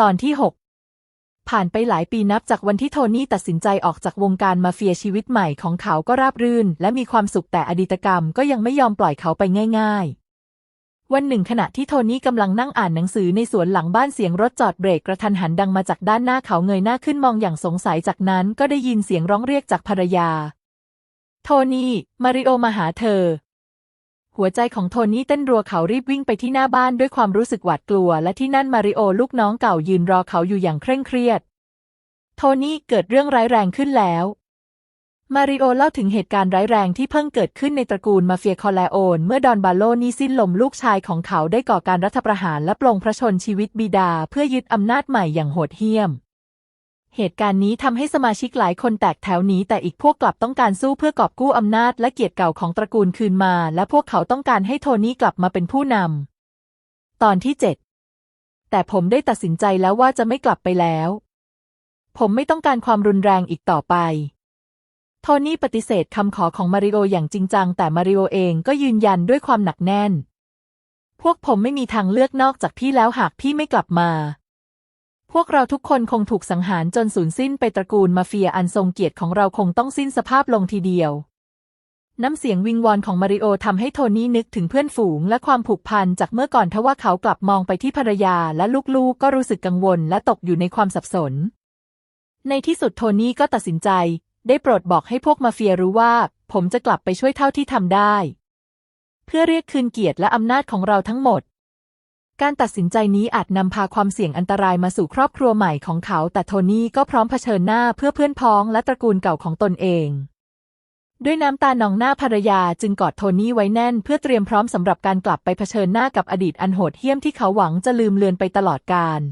ตอนที่ 6 ผ่านไปหลายปีนับจากวันที่โทนี่ตัดสินใจออกจากวงการมาเฟียชีวิตใหม่ของเขาก็ราบรื่น และมีความสุขแต่อดีตกรรมก็ยังไม่ยอมปล่อยเขาไปง่าย ๆ วันหนึ่งขณะที่โทนี่กำลังนั่งอ่านหนังสือในสวนหลังบ้านเสียงรถจอดเบรกกระทันหันดังมาจากด้านหน้าเขาเงยหน้าขึ้นมองอย่างสงสัยจากนั้นก็ได้ยินเสียงร้องเรียกจากภรรยา โทนี่ มาริโอมาหาเธอ หัวใจของโทนี่เต้นรัวเขารีบวิ่งไปที่หน้าบ้านด้วยความรู้สึกหวาดกลัว และที่นั่นมาริโอลูกน้องเก่ายืนรอเขาอยู่อย่างเคร่งเครียด โทนี่เกิดเรื่องร้ายแรงขึ้นแล้ว มาริโอเล่าถึงเหตุการณ์ร้ายแรงที่เพิ่งเกิดขึ้นในตระกูลมาเฟียคอร์เลโอน เมื่อดอนบาโลนี่สิ้นลมลูกชายของเขาได้ก่อการรัฐประหารและปลงพระชนชีวิตบิดา เพื่อยึดอำนาจใหม่อย่างโหดเหี้ยม เหตุการณ์นี้ทำให้สมาชิกหลายคนแตกแถวหนีแต่อีกพวกกลับต้องการสู้เพื่อกอบกู้อำนาจและเกียรติเก่าของตระกูลคืนมา และพวกเขาต้องการให้โทนี่กลับมาเป็นผู้นำตอนที่7แต่ผมได้ตัดสินใจแล้วว่าจะไม่กลับไปแล้ว ผมไม่ต้องการความรุนแรงอีกต่อไป โทนี่ปฏิเสธคำขอของมาริโออย่างจริงจัง แต่มาริโอเองก็ยืนยันด้วยความหนักแน่น พวกผมไม่มีทางเลือกนอกจากพี่แล้วหากพี่ไม่กลับมา พวกเราทุกคนคงถูกสังหารจนสูญสิ้นไปตระกูลมาเฟียอันทรงเกียรติของเราคงต้องสิ้นสภาพลงทีเดียว น้ำเสียงวิงวอนของมาริโอทำให้โทนี่นึกถึงเพื่อนฝูงและความผูกพันจากเมื่อก่อนทว่าเขากลับมองไปที่ภรรยาและลูกๆ ก็รู้สึกกังวลและตกอยู่ในความสับสน ในที่สุดโทนี่ก็ตัดสินใจ ได้โปรดบอกให้พวกมาเฟียรู้ว่า ผมจะกลับไปช่วยเท่าที่ทำได้ เพื่อเรียกคืนเกียรติและอำนาจของเราทั้งหมด การตัดสินใจนี้อาจนำพาความเสี่ยงอันตรายมาสู่ครอบครัวใหม่ของเขา แต่โทนี่ก็พร้อมเผชิญหน้าเพื่อเพื่อนพ้องและตระกูลเก่าของตนเอง ด้วยน้ำตาหนองหน้าภรรยาจึงกอดโทนี่ไว้แน่น เพื่อเตรียมพร้อมสำหรับการกลับไปเผชิญหน้ากับอดีตอันโหดเหี้ยมที่เขาหวังจะลืมเลือนไปตลอดกาล